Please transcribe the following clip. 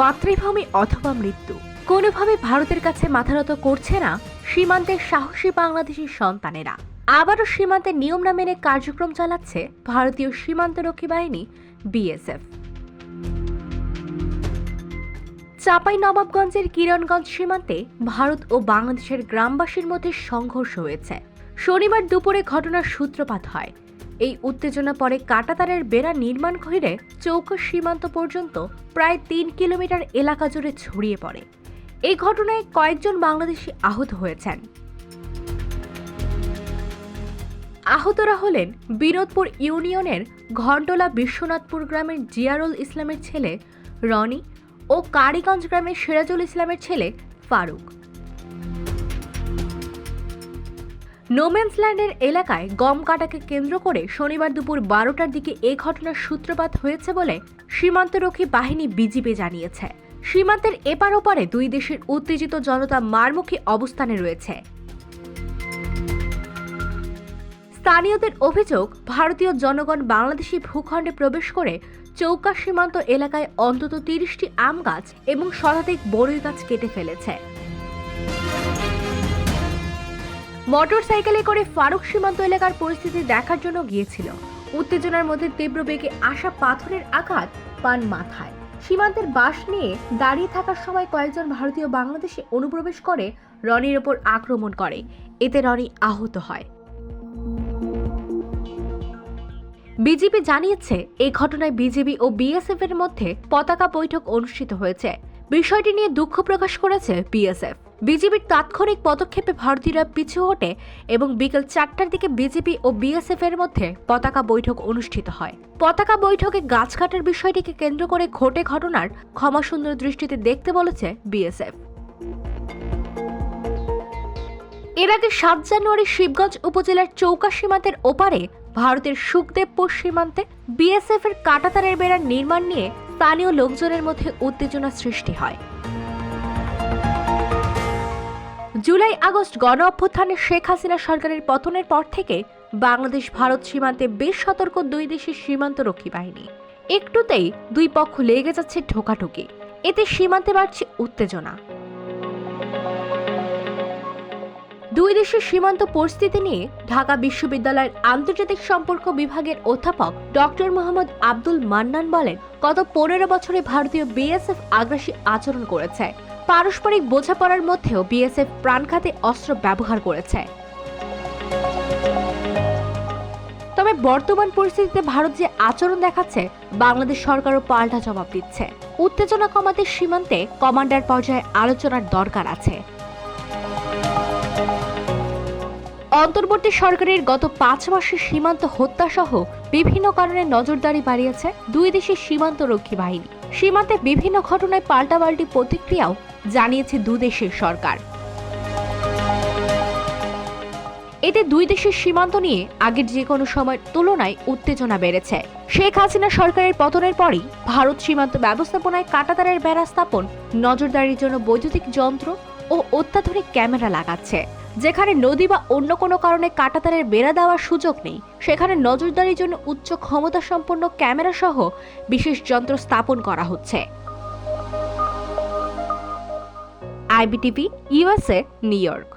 মাতৃভূমি অথবা মৃত্যু। কোনোভাবে ভারতের কাছে মাথানত করছে না সীমান্তের সাহসী বাংলাদেশি সন্তানেরা। আবারও সীমান্তে নিয়ম না মেনে কার্যক্রম চালাচ্ছে ভারতীয় সীমান্তরক্ষী বাহিনী, বিএসএফ। চাপাই নবাবগঞ্জের কিরণগঞ্জ সীমান্তে ভারত ও বাংলাদেশের গ্রামবাসীর মধ্যে সংঘর্ষ হয়েছে। শনিবার দুপুরে ঘটনার সূত্রপাত হয়। এই উত্তেজনা পরে কাটাতারের বেড়া নির্মাণ ঘিরে চৌকা সীমান্ত পর্যন্ত প্রায় তিন কিলোমিটার এলাকা জুড়ে ছড়িয়ে পড়ে। এই ঘটনায় কয়েকজন বাংলাদেশি আহত হয়েছেন। আহতরা হলেন বিনোদপুর ইউনিয়নের ঘন্টলা বিশ্বনাথপুর গ্রামের জিয়ারুল ইসলামের ছেলে রনি ও কারিগঞ্জ গ্রামের সিরাজুল ইসলামের ছেলে ফারুক। নোম্যান্সল্যান্ডের এলাকায় গম কাটাকে কেন্দ্র করে শনিবার দুপুর বারোটার দিকে এ ঘটনার সূত্রপাত হয়েছে বলে সীমান্তরক্ষী বাহিনী বিজিবি জানিয়েছে। সীমান্তের এপার ওপারে দুই দেশের উত্তেজিত জনতা মারমুখী অবস্থানে রয়েছে। স্থানীয়দের অভিযোগ, ভারতীয় জনগণ বাংলাদেশি ভূখণ্ডে প্রবেশ করে চৌকা সীমান্ত এলাকায় অন্তত তিরিশটি আম গাছ এবং শতাধিক বড়ই গাছ কেটে ফেলেছে। মোটরসাইকেলে করে ফারুক সীমান্ত এলাকার পরিস্থিতি দেখার জন্য গিয়েছিল। উত্তেজনার মধ্যে তীব্র বেগে আসা পাথরের আঘাত পান মাথায়। সীমান্তের বাস নিয়ে দাঁড়িয়ে থাকার সময় কয়েকজন ভারতীয় বাংলাদেশে অনুপ্রবেশ করে রনির ওপর আক্রমণ করে। এতে রনি আহত হয়। বিজেপি জানিয়েছে, এই ঘটনায় বিজেপি ও বিএসএফ এর মধ্যে পতাকা বৈঠক অনুষ্ঠিত হয়েছে। বিষয়টি নিয়ে দুঃখ প্রকাশ করেছে বিএসএফ। বিজেপির তাৎক্ষণিক পদক্ষেপে ভারতীয়রা পিছু হটে এবং বিকেল চারটার দিকে বিজেপি ও বিএসএফ এর মধ্যে পতাকা বৈঠক অনুষ্ঠিত হয়। পতাকা বৈঠকে গাছ কাটার বিষয়টিকে কেন্দ্র করে ঘটে ঘটনার ক্ষমাসুন্দর দৃষ্টিতে দেখতে বলেছে বিএসএফ। এর আগে সাত জানুয়ারি শিবগঞ্জ উপজেলার চৌকা সীমান্তের ওপারে ভারতের সুখদেবপুর সীমান্তে বিএসএফ এর কাটাতারের বেড়ার নির্মাণ নিয়ে স্থানীয় লোকজনের মধ্যে উত্তেজনা সৃষ্টি হয়। জুলাই আগস্ট গণ অভ্যুত্থানে শেখ হাসিনা সরকারের পতনের পর থেকে বাংলাদেশ ভারত সীমান্তে বেশ সতর্ক দুই দেশের সীমান্তরক্ষী বাহিনী। একটুতেই দুই পক্ষ লেগে যাচ্ছে ঠোকাঠুকি। এতে সীমান্তে বাড়ছে উত্তেজনা। দুই দেশের সীমান্ত পরিস্থিতি নিয়ে ঢাকা বিশ্ববিদ্যালয়ের আন্তর্জাতিক সম্পর্ক বিভাগের অধ্যাপক ডক্টর মোহাম্মদ আব্দুল মান্নান বলেন, গত পনেরো বছরে ভারতীয় বিএসএফ আগ্রাসী আচরণ করেছে। পারস্পরিক বোঝাপড়ার মধ্যেও বিএসএফ প্রাণঘাতী অস্ত্র ব্যবহার করেছে। তবে বর্তমান পরিস্থিতিতে ভারত যে আচরণ দেখাচ্ছে, বাংলাদেশ সরকারও পাল্টা জবাব দিচ্ছে। উত্তেজনা কমাতে সীমান্তে কমান্ডার পর্যায়ে আলোচনার দরকার আছে। অন্তর্বর্তী সরকারের গত পাঁচ মাসের সীমান্ত হত্যা সহ বিভিন্ন কারণে নজরদারি বাড়িয়েছে দুই দেশের সীমান্তরক্ষী বাহিনী। সীমান্তে বিভিন্ন ঘটনায় পাল্টাপাল্টি প্রতিক্রিয়াও জানিয়েছে দু দেশের সরকার। এতে দুই দেশের সীমান্ত নিয়ে আগের যে কোনো সময়ের তুলনায় উত্তেজনা বেড়েছে। শেখ হাসিনা সরকারের পতনের পরই ভারত সীমান্ত ব্যবস্থাপনায় কাটাতারের বেড়া স্থাপন নজরদারির জন্য বৈদ্যুতিক যন্ত্র ও অত্যাধুনিক ক্যামেরা লাগাচ্ছে। যেখানে নদী বা অন্য কোনো কারণে কাঁটাতারের বেড়া দেওয়ার সুযোগ নেই, সেখানে নজরদারির জন্য উচ্চ ক্ষমতা সম্পন্ন ক্যামেরা সহ বিশেষ যন্ত্র স্থাপন করা হচ্ছে। IBTV, USA, New York.